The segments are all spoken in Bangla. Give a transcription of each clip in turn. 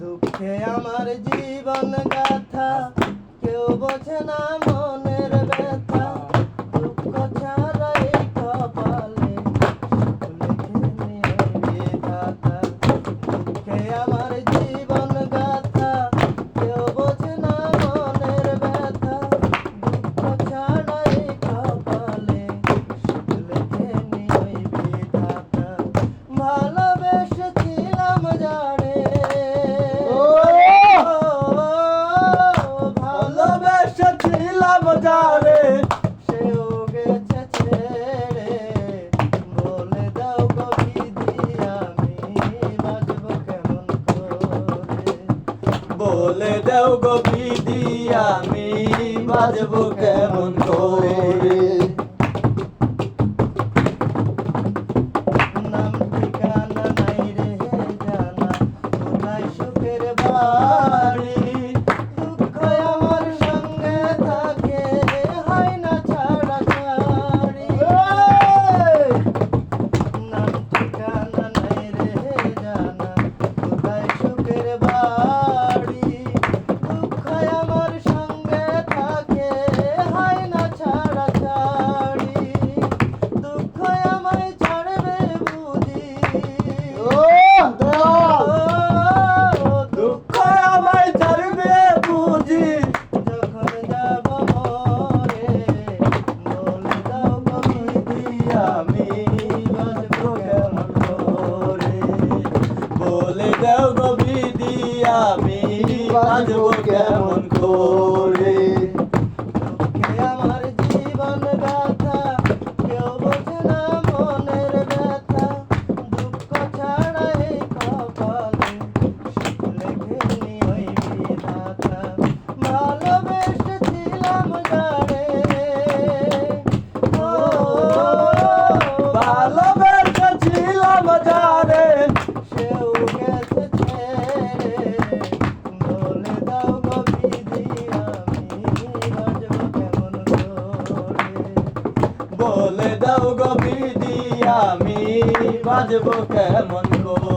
দুঃখে আমার জীবন গাথা কেউ বোঝে না মনের ব্যথা। বলে দেও গো পিদি আমি বাজবো কেমন করে? বলে দাও নবী দিয়া আমি বাঁচবো কেমন করে বলে দাও গো বিদি আমি বাজবো কেমন গো?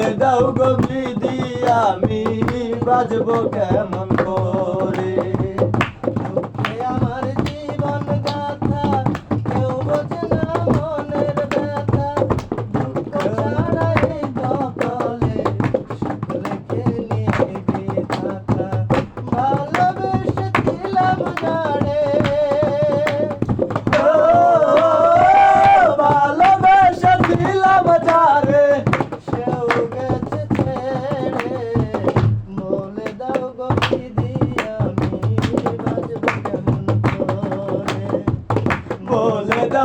বলে দাও গো বিধি, আমি বাজব কেমন করে? আমার জীবন গাথা, কেউ বোঝে না মনের ব্যথা। দখলে সুখ লেখে নিয়ে থাকা। ভালোবেসেছিলাম না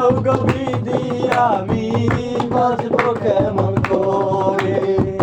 দাও গো বিধি আমি বাঁচবো কেমন করে?